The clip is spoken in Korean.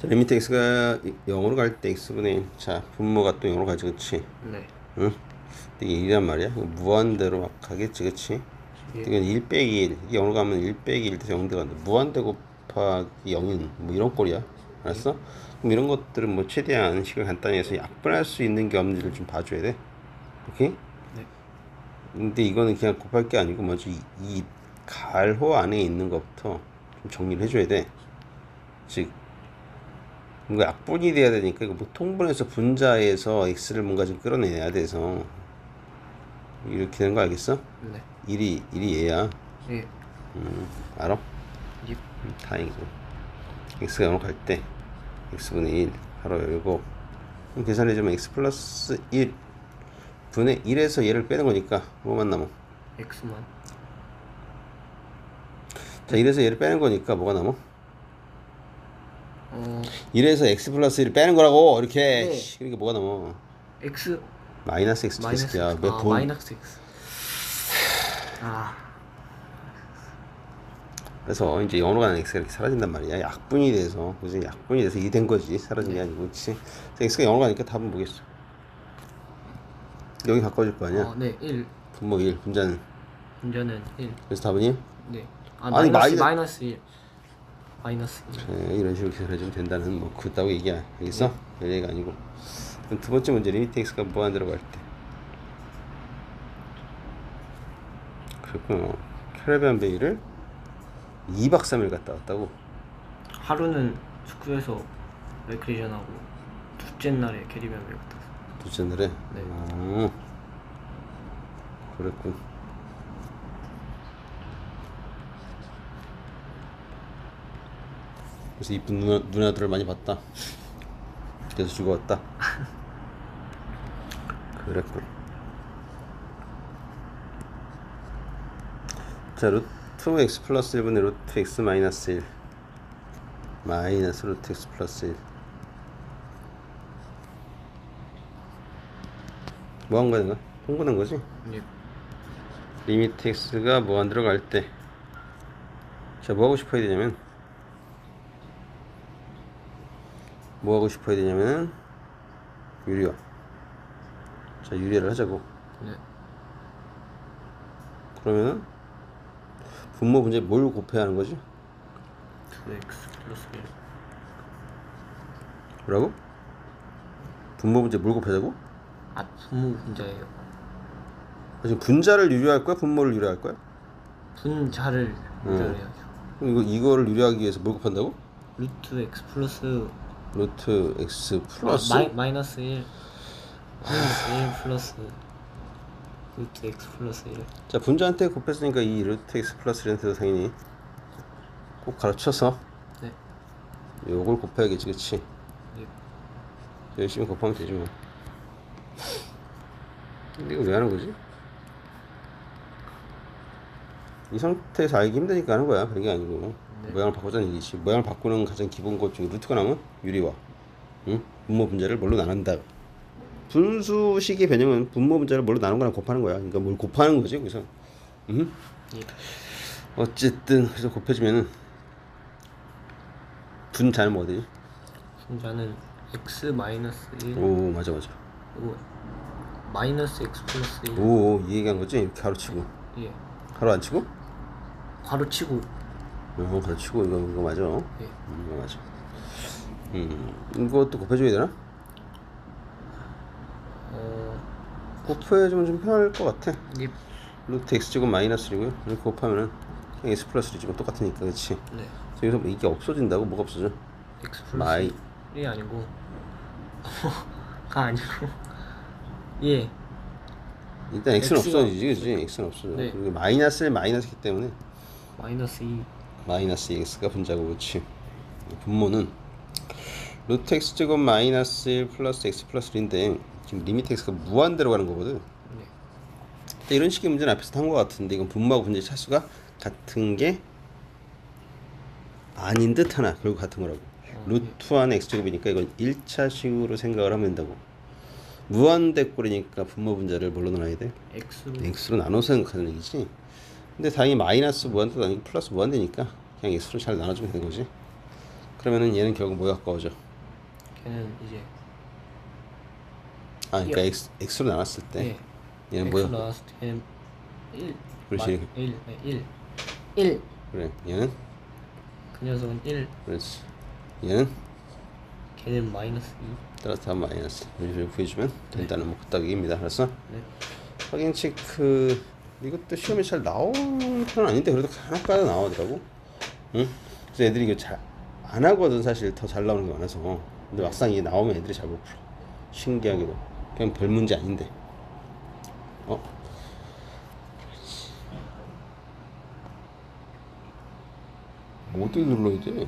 자, 리미트 x가 0으로 갈 때 x분의 1. 자, 분모가 또 0으로 가지, 그치? 네. 응? 이게 1이란 말이야. 무한대로 막 가겠지, 그치? 예. 이건 1 빼기 1. 이게 0으로 가면 1 빼기 1 돼서 0 들어간다. 무한대 곱하기 0인 뭐 이런 꼴이야. 알았어? 그럼 이런 것들은 뭐 최대한 식을 간단히 해서 약분할 수 있는 게 없는지를 좀 봐줘야 돼. 오케이? 네. 근데 이거는 그냥 곱할 게 아니고 뭐지? 이, 이 갈호 안에 있는 것부터 좀 정리를 해줘야 돼. 즉, 뭔가 약분이 돼야 되니까 이거 뭐 통분해서 분자에서 x를 뭔가 좀 끌어내야 돼서 이렇게 되는 거 알겠어? 네. 1이 1이 얘야. 예. 음, 알아? 예. 음, 다행이고. x가 0으로 갈 때 x분의 1 바로 열고 그럼 계산해주면 x 플러스 1 분의 1에서 얘를 빼는 거니까 뭐만 남아? X만. 자 1에서 얘를 빼는 거니까 뭐가 남아? 어 1에서 x 플러스 1을 빼는 거라고 이렇게 네. 씨, 그러니까 뭐가 남아? X 마이너스 x 마이너스 X. 몇 아, 본? 마이너스 X. 아. 그래서 이제 0으로 가는 x가 이렇게 사라진단 말이야 약분이 돼서 그지 약분이 돼서 이게 된 거지 사라진 게 아니고 그치 그래서 x가 0으로 가니까 답은 뭐겠어 여기 바꿔줄 거 아니야 어, 네. 1. 분모 1 분자는 분자는 1. 그래서 답은 1 네. 아, 아니, 마이너스 마이너- 마이너스 1. 마이너스 1. 네, 이런 식으로 계산해주면 된다는 뭐 그렇다고 얘기 야 알겠어? 별 얘기가 아니고 그럼 두 번째 문제 리미트 x가 무한대로 갈때 그렇군요 캐러비안 베이를 2박 3일 갔다 왔다고 하루는 숙소에서 레크레이션 하고 둘째 날에 캐리비안 베이 갔다 왔어요. 둘째 날에 네. 어, 그랬군 그래서 이쁜 누나, 누나들을 많이 봤다 그래서 죽어왔다 그랬군 자 루트 x 플러스 1분의 루트 x 마이너스 1 마이너스 루트 x 플러스 1 뭐 한 거야 내가? 통분한 거지? 네. 리미트 x가 무한대로 갈 때. 자, 뭐 하고 싶어야 되냐면, 뭐 하고 싶어야 되냐면, 유리화. 자, 유리화를 하자고. 네. 그러면은, 분모 문제 뭘 곱해야 하는 거지? 2x 플러스 1. 뭐라고? 분모 문제 뭘 곱하자고? 아, 분모 분자예요. 아, 지금 분자를 유리할 거야? 분모를 유리할 거야? 분자를 유리해야죠. 그럼 이거, 이거를 유리하기 위해서 뭘 곱한다고? 루트 x 플러스 루트 x 플러스? 아, 마이, 마이너스 1 마이너스 1 플러스 루트 x 플러스 1 자 분자한테 곱했으니까 이 루트 x 플러스 1한테도 당연히 꼭 가르쳐서 네. 요걸 곱해야겠지 그치 네. 열심히 곱하면 되지 뭐 근데 이거 왜 하는 거지? 이 상태에서 알기 힘드니까 하는 거야 별게 아니고 네. 모양을 바꾸자는 얘기지 모양을 바꾸는 가장 기본 것 중에 루트가 나오면 유리화 응? 분모 분자를 뭘로 나눈다 분수식의 변형은 분모 분자를 뭘로 나눈 거랑 곱하는 거야 그러니까 뭘 곱하는 거지 그래서 응? 예. 어쨌든 그래서 곱해주면은 분자는 뭐 되지? 분자는 x 마이너스 1 오 맞아 맞아 마이너스 x 플러스 1오이 얘기한 거지? 이렇게 가로 치고 예. 가로 안 치고? 괄호 치고 어 가로치고 이거 이거 맞아 예. 음, 이거 맞아 음 이것도 곱해줘야 되나? 어, 곱해주면 좀 편할 것 같아 예. 루트 x제곱 마이너스 1이고요 이렇게 곱하면은 그냥 x 플러스 1제곱 똑같으니까 그치? 네. 그래서 여기서 뭐 이게 없어진다고? 뭐가 없어져? x 플러스 마이 1이 아니고 가 아니고 예. 일단 x는 X가 없어지지 그치? x는 없어져 네. 그리고 마이너스 1 마이너스기 때문에 마이너스 2 마이너스 x가 분자고 그렇지 분모는 루트 x제곱 마이너스 1 플러스 x 플러스 1인데 지금 리미트 x가 무한대로 가는 거거든 네. 이런 식의 문제는 앞에서 탄것 같은데 이건 분모하고 분자의 차수가 같은 게 아닌 듯 하나 결국 같은 거라고 루트 안에 x제곱이니까 이건 1차식으로 생각을 하면 된다고 무한대꼴이니까 분모 분자를 뭘로 나눠야 돼? x로 x로 나눠서 생각하는 얘기지. 근데 다행히 마이너스 무한대도 아니고 플러스 무한대니까 그냥 x로 잘 나눠주면 되는 거지. 그러면은 얘는 결국 뭐가 가까워져? 걔는 이제 아 그러니까 x, x로 나눴을 때. 예. 얘는 뭐야? 나왔을 때 걔는 1 그렇지. 1 1 1 그래. 얘는? 그 녀석은 1 그렇지. 얘는? 걔는 마이너스 2 따라서 마이너스. 이렇게 구해주면 된다는 뭐 그딱 얘기입니다. 알았어? 네. 확인 체크 이것도 시험에 잘 나오는 편은 아닌데 그래도 간혹가다 나오더라고 응? 그래서 애들이 이거 잘 안 하거든 사실 더 잘 나오는 게 많아서 근데 막상 이게 나오면 애들이 잘 못 풀어 신기하게도 그냥 별 문제 아닌데 어? 어디 눌러야 돼?